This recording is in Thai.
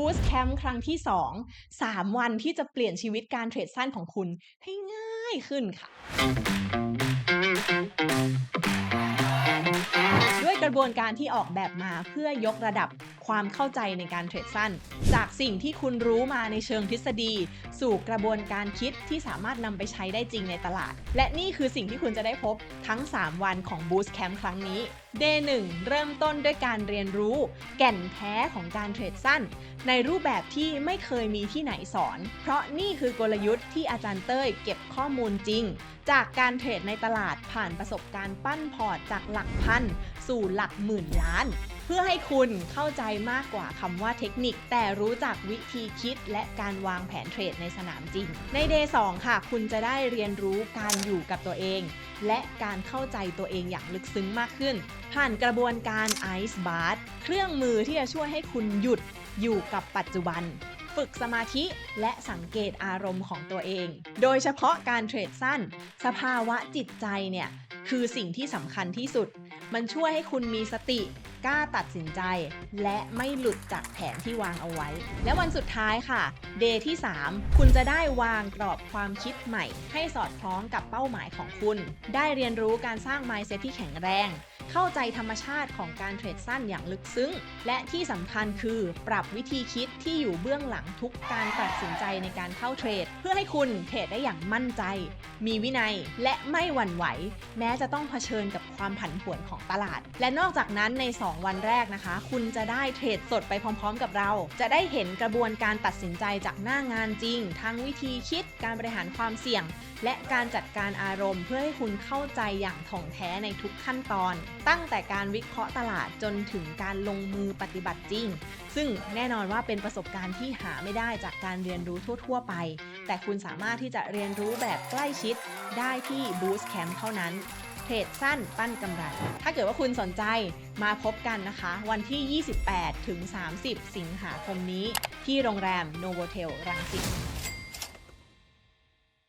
Boost Camp ครั้งที่ 2 3 วันที่จะเปลี่ยนชีวิตการเทรดสั้นของคุณให้ง่ายขึ้นค่ะด้วยกระบวนการที่ออกแบบมาเพื่อยกระดับความเข้าใจในการเทรดสั้น จากสิ่งที่คุณรู้มาในเชิงทฤษฎี สู่กระบวนการคิดที่สามารถนำไปใช้ได้จริงในตลาด และนี่คือสิ่งที่คุณจะได้พบทั้ง 3 วันของ Boost Camp ครั้งนี้ Day 1เริ่มต้นด้วยการเรียนรู้ แก่นแท้ของการเทรดสั้น ในรูปแบบที่ไม่เคยมีที่ไหนสอน เพราะนี่คือกลยุทธ์ที่อาจารย์เต้ยเก็บข้อมูลจริง จากการเทรดในตลาดผ่านประสบการณ์ปั้นพอร์ตจากหลักพัน สู่หลักหมื่นล้าน เพื่อให้คุณเข้าใจมากกว่าคำว่าเทคนิค แต่รู้จักวิธีคิดและการวางแผนเทรดในสนามจริง ใน Day 2ค่ะ คุณจะได้เรียนรู้การอยู่กับตัวเอง และการเข้าใจตัวเองอย่างลึกซึ้งมากขึ้น ผ่านกระบวนการ Ice Bath เครื่องมือที่จะช่วยให้คุณหยุดอยู่กับปัจจุบัน ฝึกสมาธิและสังเกตอารมณ์ของตัวเอง โดยเฉพาะการเทรดสั้น สภาวะจิตใจเนี่ยคือสิ่งที่สำคัญที่สุด มันช่วยให้คุณมีสติ กล้าตัดสินใจ และไม่หลุดจากแผนที่วางเอาไว้ และวันสุดท้ายค่ะ เดย์ที่ 3 คุณจะได้วางกรอบความคิดใหม่ ให้สอดคล้องกับเป้าหมายของคุณ ได้เรียนรู้การสร้าง mindset ที่แข็งแรง เข้าใจธรรมชาติของการเทรดสั้นอย่างลึกซึ้ง และที่สำคัญคือปรับวิธีคิดที่อยู่เบื้องหลังทุกการตัดสินใจในการเข้าเทรด เพื่อให้คุณเทรดได้อย่างมั่นใจ มีวินัยและไม่หวั่นไหว แม้จะต้องเผชิญกับความผันผวนของตลาด และนอกจากนั้นใน 2 วันแรกนะคะ คุณจะได้เทรดสดไปพร้อม ๆ กับเรา จะได้เห็นกระบวนการตัดสินใจจากหน้างานจริง ทั้งวิธีคิดการบริหารความเสี่ยง และการจัดการอารมณ์ เพื่อให้คุณเข้าใจอย่างถ่องแท้ในทุกขั้นตอนตั้งแต่การวิเคราะห์ตลาดจนถึงการลงมือปฏิบัติจริง ซึ่งแน่นอนว่าเป็นประสบการณ์ที่หาไม่ได้จากการเรียนรู้ทั่ว ๆ ไป แต่คุณสามารถที่จะเรียนรู้แบบใกล้ชิดได้ที่ Boost Camp เท่านั้นเทรดสั้นปั้นกำไร ถ้าเกิดว่าคุณสนใจมาพบกันนะคะ วันที่ 28 ถึง 30 สิงหาคมนี้ ที่โรงแรม Novotel รังสิต